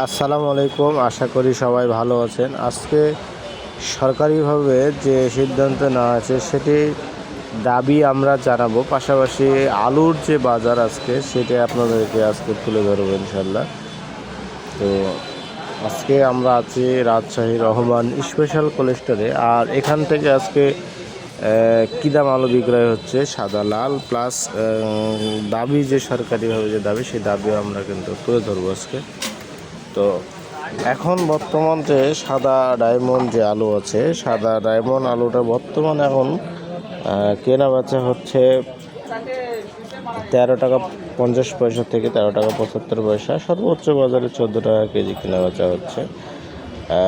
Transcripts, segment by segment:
আসসালামু আলাইকুম, আশা করি সবাই ভালো আছেন। আজকে সরকারিভাবে যে সিদ্ধান্ত নেওয়া আছে সেটি দাবি আমরা জানাব। পাশাপাশি আলুর যে বাজার আজকে, সেটা আপনাদেরকে আজকে তুলে ধরবো ইনশাল্লাহ তো আজকে আমরা আছি রাজশাহী রহমান স্পেশাল কোলেস্টোরে। আর এখান থেকে আজকে কী দাম আলু বিক্রয় হচ্ছে? সাদা, লাল, প্লাস দাবি যে সরকারিভাবে যে দাবি, সেই দাবিও আমরা কিন্তু তুলে ধরবো আজকে। তো এখন বর্তমান যে সাদা ডায়মন্ড যে আলু আছে, সাদা ডায়মন্ড আলুটা বর্তমান এখন কেনা বেচা হচ্ছে তেরো টাকা পঞ্চাশ পয়সা থেকে তেরো টাকা পঁচাত্তর পয়সা। সর্বোচ্চ বাজারে চোদ্দ টাকা কেজি কেনা বেচা হচ্ছে।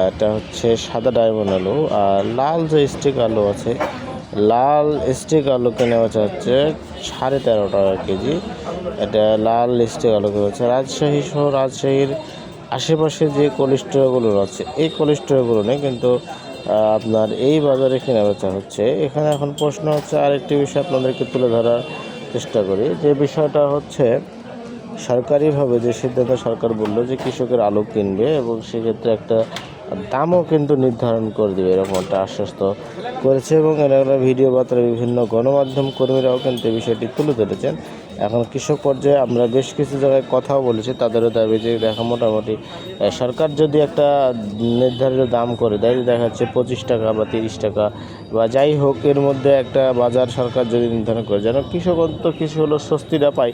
এটা হচ্ছে সাদা ডায়মন্ড আলু। আর লাল যে স্টিক আলু আছে, লাল স্টিক আলু কেনা বেচা হচ্ছে সাড়ে তেরো টাকা কেজি। এটা লাল স্টিক আলু কেনা হচ্ছে রাজশাহী সহ রাজশাহীর আশেপাশে যে কোলেস্টোরগুলো আছে এই কোলেস্টোরগুলো নেই কিন্তু আপনার এই বাজারে কেনা বেচা হচ্ছে। এখানে এখন প্রশ্ন হচ্ছে, আরেকটি বিষয় আপনাদেরকে তুলে ধরার চেষ্টা করি, যে বিষয়টা হচ্ছে, সরকারিভাবে যে সিদ্ধান্ত সরকার বলল যে কৃষকের আলু কিনবে এবং সেক্ষেত্রে একটা দামও কিন্তু নির্ধারণ করে দেবে, এরকম একটা আশ্বস্ত করেছে এবং এরা ভিডিও বার্তায় বিভিন্ন গণমাধ্যম কর্মীরাও কিন্তু এই বিষয়টি তুলে ধরেছেন। এখন কৃষক পর্যায়ে আমরা বেশ কিছু জায়গায় কথাও বলেছি, তাদেরও দাবি যে দেখা মোটামুটি সরকার যদি একটা নির্ধারিত দাম করে দেয়, দেখা যাচ্ছে পঁচিশ টাকা বা তিরিশ টাকা বা যাই হোক, এর মধ্যে একটা বাজার সরকার যদি নির্ধারণ করে, যেন কৃষক অন্তত কিছু হলো স্বস্তিটা পায়,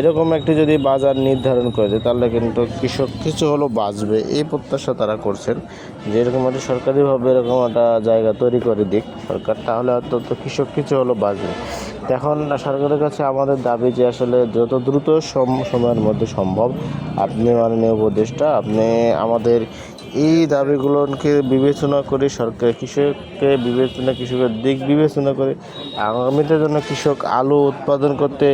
এরকম একটি যদি বাজার নির্ধারণ করে দেয়, তাহলে কিন্তু কৃষক কিছু হলো বাঁচবে। এই প্রত্যাশা তারা করছেন যে এরকম একটা সরকারিভাবে এরকম একটা জায়গা তৈরি করে দিক সরকার, তাহলে অন্তত কৃষক কিছু হলো বাঁচবে। এখন সরকারের কাছে আমাদের দাবি যে আসলে যত দ্রুত সম- সময়ের মধ্যে সম্ভব আপনি মাননীয় উপদেষ্টা, আপনি আমাদের এই দাবিগুলোকে বিবেচনা করে সরকার কৃষককে বিবেচনা কৃষকের দিক বিবেচনা করে আগামীতে যেন কৃষক আলু উৎপাদন করতে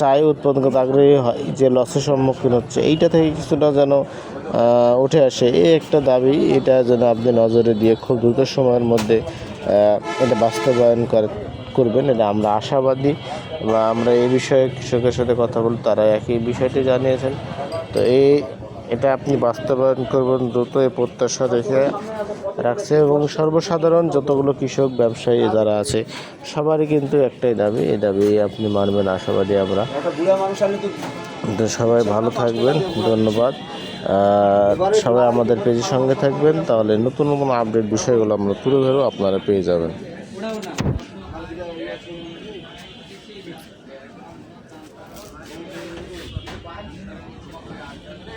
চায় উৎপাদন করতে আগ্রহী হয়, যে লসের সম্মুখীন হচ্ছে, এইটা থেকে কিছুটা যেন উঠে আসে, এই একটা দাবি, এটা যেন আপনি নজরে দিয়ে খুব দ্রুত সময়ের মধ্যে এটা বাস্তবায়ন করে করবেন, এটা আমরা আশাবাদী বা আমরা এই বিষয়ে কৃষকের সাথে কথা বলি তারা একই বিষয়টি জানিয়েছেন। তো এই, এটা আপনি বাস্তবায়ন করবেন, দ্রুত এই প্রত্যাশা রেখে রাখছে এবং সর্বসাধারণ যতগুলো কৃষক, ব্যবসায়ী যারা আছে, সবারই কিন্তু একটাই দাবি, এই দাবি আপনি মানবেন, আশাবাদী আমরা। তো সবাই ভালো থাকবেন, ধন্যবাদ। সবাই আমাদের পেজের সঙ্গে থাকবেন, তাহলে নতুন নতুন আপডেট বিষয়গুলো আমরা তুলে ধরবো, আপনারা পেয়ে যাবেন। com o que você precisa, com o que Thank you.